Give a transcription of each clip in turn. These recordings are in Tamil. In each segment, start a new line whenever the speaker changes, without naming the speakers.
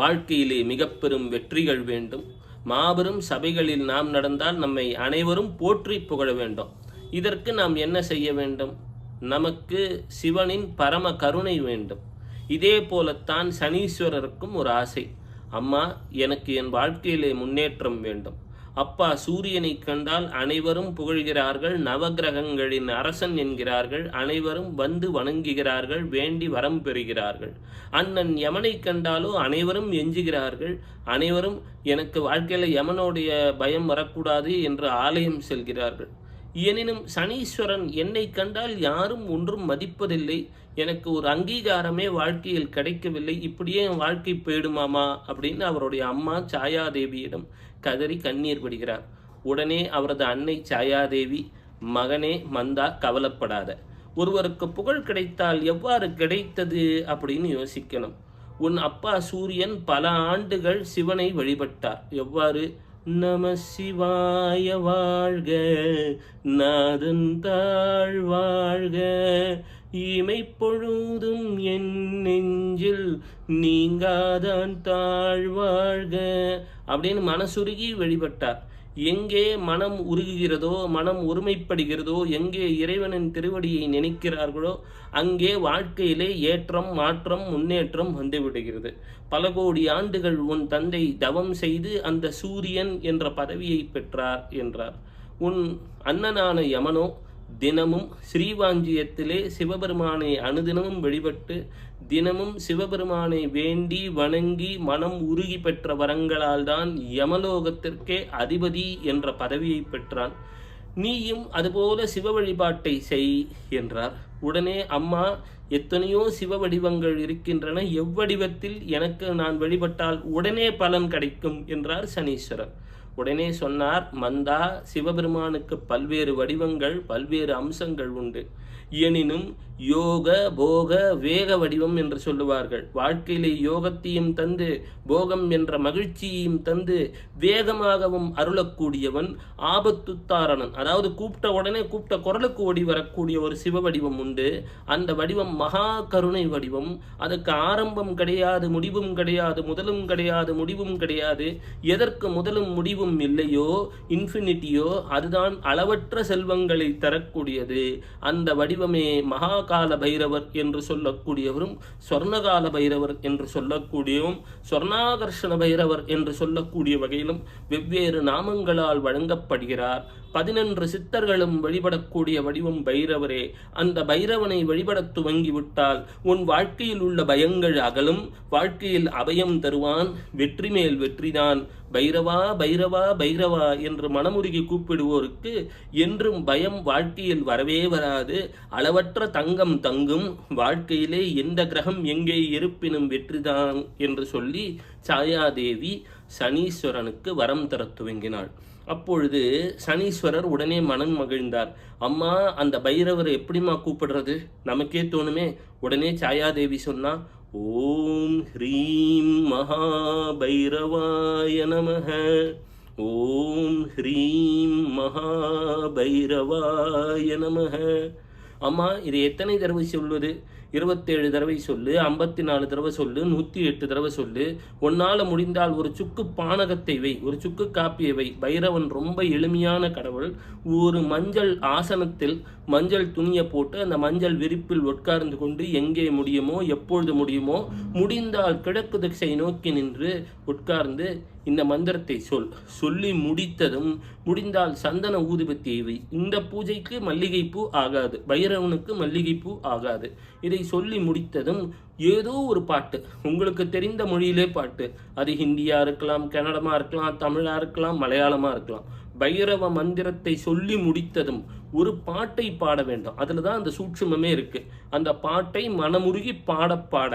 வாழ்க்கையிலே மிக பெரும் வெற்றிகள் வேண்டும். மாபெரும் சபைகளில் நாம் நடந்தால் நம்மை அனைவரும் போற்றி புகழ வேண்டும். இதற்கு நாம் என்ன செய்ய வேண்டும்? நமக்கு சிவனின் பரம கருணை வேண்டும். இதே போலத்தான் சனீஸ்வரருக்கும் ஒரு ஆசை. அம்மா எனக்கு என் வாழ்க்கையிலே முன்னேற்றம் வேண்டும். அப்பா சூரியனை கண்டால் அனைவரும் புகழ்கிறார்கள் நவகிரகங்களின் அரசன் என்கிறார்கள் அனைவரும் வந்து வணங்குகிறார்கள் வேண்டி வரம் பெறுகிறார்கள். அண்ணன் யமனை கண்டாலோ அனைவரும் எஞ்சுகிறார்கள். அனைவரும் எனக்கு வாழ்க்கையில் யமனுடைய பயம் வரக்கூடாது என்று ஆலயம் செல்கிறார்கள். எனினும் சனீஸ்வரன் என்னை கண்டால் யாரும் ஒன்றும் மதிப்பதில்லை. எனக்கு ஒரு அங்கீகாரமே வாழ்க்கையில் கிடைக்கவில்லை. இப்படியே என் வாழ்க்கை போயிடுமாமா? அப்படின்னு அவருடைய அம்மா சாயாதேவியிடம் கதறி கண்ணீர் விடுகிறார். உடனே அவரது அன்னை சாயாதேவி மகனே மந்தா கவலைப்படாத. ஒருவருக்கு புகழ் கிடைத்தால் எவ்வாறு கிடைத்தது? அப்படின்னு யோசிக்கணும். உன் அப்பா சூரியன் பல ஆண்டுகள் சிவனை வழிபட்டார். எவ்வாறு? நம சிவாய வாழ்க நாதன் தாழ் வாழ்க. இமை பொழுதும் என் நெஞ்சில் நீங்காதான் தாழ் வாழ்க அப்படின்னு மனசுருகி வெளிப்பட்டார். எங்கே மனம் உருகுகிறதோ மனம் ஒருமைப்படுகிறதோ எங்கே இறைவனின் திருவடியை நினைக்கிறார்களோ அங்கே வாழ்க்கையிலே ஏற்றம் மாற்றம் முன்னேற்றம் வந்துவிடுகிறது. பல கோடி ஆண்டுகள் உன் தந்தை தவம் செய்து அந்த சூரியன் என்ற பதவியை பெற்றார் என்றார். உன் அண்ணனான யமனோ தினமும் ஸ்ரீவாஞ்சியத்திலே சிவபெருமானை அனுதினமும் வழிபட்டு தினமும் சிவபெருமானை வேண்டி வணங்கி மனம் உருகி பெற்ற வரங்களால் தான் யமலோகத்திற்கே அதிபதி என்ற பதவியை பெற்றான். நீயும் அதுபோல சிவ வழிபாட்டை செய் என்றார். உடனே அம்மா எத்தனையோ சிவ வடிவங்கள் இருக்கின்றன எவ்வடிவத்தில் எனக்கு நான் வழிபட்டால் உடனே பலன் கிடைக்கும் என்றார் சனீஸ்வரர். உடனே சொன்னார் மந்தா சிவபெருமானுக்கு பல்வேறு வடிவங்கள் பல்வேறு அம்சங்கள் உண்டு. எனினும் யோக போக வேக வடிவம் என்று சொல்லுவார்கள். வாழ்க்கையிலே யோகத்தையும் தந்து போகம் என்ற மகிழ்ச்சியையும் தந்து வேகமாகவும் அருளக்கூடியவன் ஆபத்துத்தாரணன். அதாவது கூப்பிட்ட உடனே கூப்பிட்ட குரலுக்கு ஓடி வரக்கூடிய ஒரு சிவ வடிவம் உண்டு. அந்த வடிவம் மகா கருணை வடிவம். அதுக்கு ஆரம்பம் கிடையாது முடிவும் கிடையாது முதலும் கிடையாது முடிவும் கிடையாது. எதற்கு முதலும் முடிவும் இல்லையோ இன்ஃபினிட்டியோ அதுதான் அளவற்ற செல்வங்களை தரக்கூடியது. அந்த வடிவமே மகாகால பைரவர் என்று சொல்லக்கூடியவரும் சொர்ணகால பைரவர் என்று சொல்லக்கூடியவும் சொர்ணாகர்ஷண பைரவர் என்று சொல்லக்கூடிய வகையிலும் வெவ்வேறு நாமங்களால் வழங்கப்படுகிறார். பதினொன்று சித்தர்களும் வழிபடக்கூடிய வடிவம் பைரவரே. அந்த பைரவனை வழிபடத் துவங்கிவிட்டால் உன் வாழ்க்கையில் உள்ள பயங்கள் அகலும் வாழ்க்கையில் அபயம் தருவான் வெற்றி மேல் வெற்றிதான். பைரவா பைரவ பைரவா என்று மனமுருகி கூப்பிடுவோருக்கு என்றும் பயம் வாழ்க்கையில் வரவே வராது. அளவற்ற தங்கம் தங்கும் வாழ்க்கையிலே எந்த கிரகம் எங்கே இருப்பினும் வெற்றிதான் என்று சொல்லி சாயாதேவி சனீஸ்வரனுக்கு வரம் தரத் துவங்கினாள். அப்பொழுது சனீஸ்வரர் உடனே மனம் மகிழ்ந்தார். அம்மா அந்த பைரவரை எப்படிம்மா கூப்பிடுறது? நமக்கே தோணுமே. உடனே சாயாதேவி சொன்னா ஓம் ஹ்ரீம் மகாபைரவாய நமக. ஓம் ஹ்ரீம் மகாபைரவாய நமக. அம்மா இது எத்தனை தடவை சொல்வது? இருபத்தேழு தடவை சொல்லு ஐம்பத்தி நாலு தடவை சொல்லு நூற்றி எட்டு தடவை சொல்லு. உன்னால் முடிந்தால் ஒரு சுக்கு பானகத்தை வை ஒரு சுக்கு காப்பியை வை. பைரவன் ரொம்ப எளிமையான கடவுள். ஒரு மஞ்சள் ஆசனத்தில் மஞ்சள் துணியை போட்டு அந்த மஞ்சள் விரிப்பில் உட்கார்ந்து கொண்டு எங்கே முடியுமோ எப்பொழுது முடியுமோ முடிந்தால் கிழக்கு திசை நோக்கி நின்று உட்கார்ந்து இந்த மந்திரத்தை சொல். சொல்லி முடித்ததும் முடிந்தால் சந்தன ஊதுபத்தியை வை இந்த பூஜைக்கு மல்லிகைப்பூ ஆகாது. பைரவனுக்கு மல்லிகைப்பூ ஆகாது. இதை சொல்லி முடித்ததும் ஏதோ ஒரு பாட்டு. உங்களுக்கு தெரிந்த மொழியிலே பாட்டு. அது ஹிந்தியா இருக்கலாம் கன்னடமா இருக்கலாம் தமிழா இருக்கலாம் மலையாளமா இருக்கலாம். பைரவ மந்திரத்தை சொல்லி முடித்ததும் ஒரு பாட்டை பாட வேண்டும். அதில் தான் அந்த சூட்சுமமே இருக்கு. அந்த பாட்டை மனமுருகி பாட பாட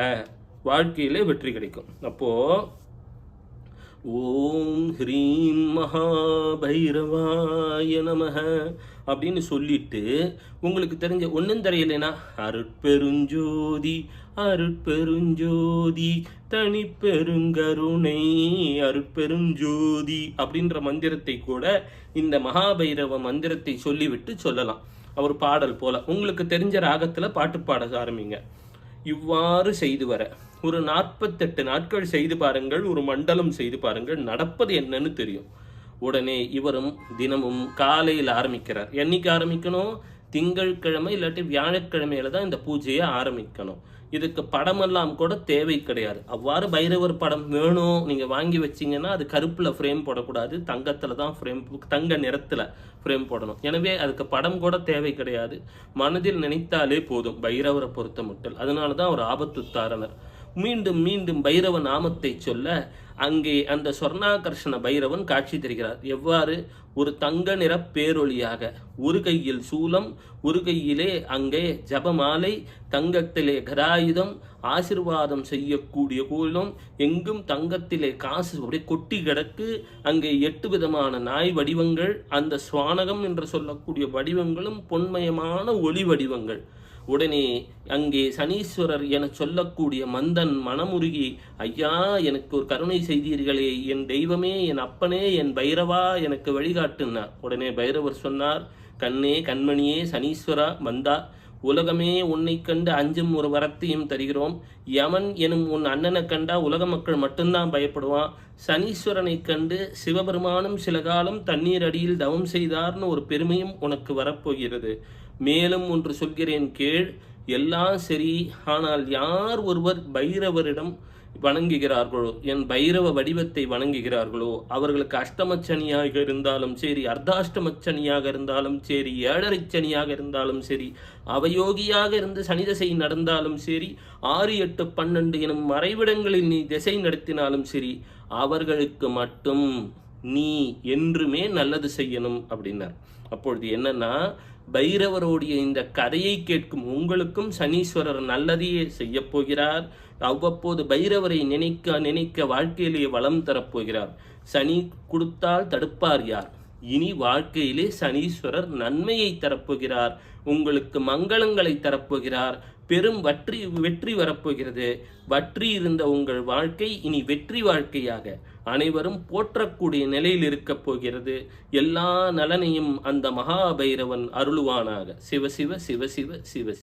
வாழ்க்கையிலே வெற்றி கிடைக்கும். அப்போது ஓம் ஹ்ரீம் மகாபைரவாய நமக அப்படின்னு சொல்லிட்டு உங்களுக்கு தெரிஞ்ச ஒன்றும் தெரியலைனா அருட்பெருஞ்சோதி அருட்பெருஞ்சோதி தனி பெருங்கருணை அருட்பெருஞ்சோதி அப்படின்ற மந்திரத்தை கூட இந்த மகாபைரவ மந்திரத்தை சொல்லிவிட்டு சொல்லலாம். அவர் பாடல் போல. உங்களுக்கு தெரிஞ்ச ராகத்தில் பாட்டு பாட ஆரம்பிங்க. இவ்வாறு செய்து வர. ஒரு நாற்பத்தெட்டு நாட்கள் செய்து பாருங்கள் ஒரு மண்டலம் செய்து பாருங்கள் நடப்பது என்னன்னு தெரியும். உடனே இவரும் தினமும் காலையில் ஆரம்பிக்கிறார். என்னைக்கு ஆரம்பிக்கணும்? திங்கட்கிழமை இல்லாட்டி வியாழக்கிழமையில தான் இந்த பூஜையை ஆரம்பிக்கணும். இதுக்கு படமெல்லாம் கூட தேவை கிடையாது. அவ்வாறு பைரவர் படம் வேணும். நீங்கள் வாங்கி வச்சீங்கன்னா அது கருப்பில் ஃப்ரேம் போடக்கூடாது. தங்கத்தில் தான் ஃப்ரேம் தங்க நிறத்தில் ஃப்ரேம் போடணும். எனவே அதுக்கு படம் கூட தேவை கிடையாது. மனதில் நினைத்தாலே போதும். பைரவரை பொறுத்த மட்டும். அதனால தான் ஒரு ஆபத்துத்தாரணர். மீண்டும் மீண்டும் பைரவ நாமத்தை சொல்ல அங்கே அந்த சொர்ணாகர்ஷண பைரவன் காட்சி தருகிறார். எவ்வாறு? ஒரு தங்க நிற பேரொளியாக. ஒரு கையில் சூலம் ஒரு கையிலே அங்கே ஜபமாலை தங்கத்திலே கதாயுதம் ஆசிர்வாதம் செய்யக்கூடிய கூலம் எங்கும் தங்கத்திலே காசு அப்படியே கொட்டி கிடக்கு. அங்கே எட்டு விதமான நாய் வடிவங்கள் அந்த சுவானகம் என்று சொல்லக்கூடிய வடிவங்களும் பொன்மயமான ஒளி வடிவங்கள். உடனே அங்கே சனீஸ்வரர் என சொல்லக்கூடிய மந்தன் மனமுருகி ஐயா எனக்கு ஒரு கருணை செய்தீர்களே என் தெய்வமே என் அப்பனே என் பைரவா எனக்கு வழிகாட்டுனார். உடனே பைரவர் சொன்னார் கண்ணே கண்மணியே சனீஸ்வரா மந்தா உலகமே உன்னை கண்டு அஞ்சும் ஒரு வரத்தையும் தருகிறோம். யமன் எனும் உன் அண்ணனை கண்டா உலக மக்கள் மட்டும்தான் பயப்படுவான். சனீஸ்வரனை கண்டு சிவபெருமானும் சில காலம் தண்ணீர் அடியில் தவம் செய்தார்னு ஒரு பெருமையும் உனக்கு வரப்போகிறது. மேலும் ஒன்று சொல்கிறேன் கேள் எல்லாம் சரி ஆனால் யார் ஒருவர் பைரவரிடம் வணங்குகிறார்களோ என் பைரவ வடிவத்தை வணங்குகிறார்களோ அவர்களுக்கு அஷ்டமச்சனியாக இருந்தாலும் சரி அர்த்தாஷ்டமச்சனியாக இருந்தாலும் சரி ஏழரை சனியாக இருந்தாலும் சரி அவயோகியாக இருந்து சனி திசை நடந்தாலும் சரி ஆறு எட்டு பன்னெண்டு எனும் மறைவிடங்களில் நீ திசை நடத்தினாலும் சரி அவர்களுக்கு மட்டும் நீ என்றுமே நல்லது செய்யணும் அப்படின்னார். அப்பொழுது என்னன்னா பைரவருடைய இந்த கதையை கேட்கும் உங்களுக்கும் சனீஸ்வரர் நல்லதையே செய்யப்போகிறார் அவ்வப்போது பைரவரை நினைக்க நினைக்க வாழ்க்கையிலே வளம் தரப்போகிறார் சனி கொடுத்தால் தடுப்பார் யார்? இனி வாழ்க்கையிலே சனீஸ்வரர் நன்மையை தரப்போகிறார் உங்களுக்கு மங்களங்களை தரப்போகிறார் பெரும் வற்றி வெற்றி வரப்போகிறது. வற்றி இருந்த உங்கள் வாழ்க்கை இனி வெற்றி வாழ்க்கையாக. அனைவரும் போற்றக்கூடிய நிலையில் இருக்கப் போகிறது. எல்லா நலனையும் அந்த மகாபைரவன் அருளுவானாக. சிவ சிவ சிவ சிவ சிவ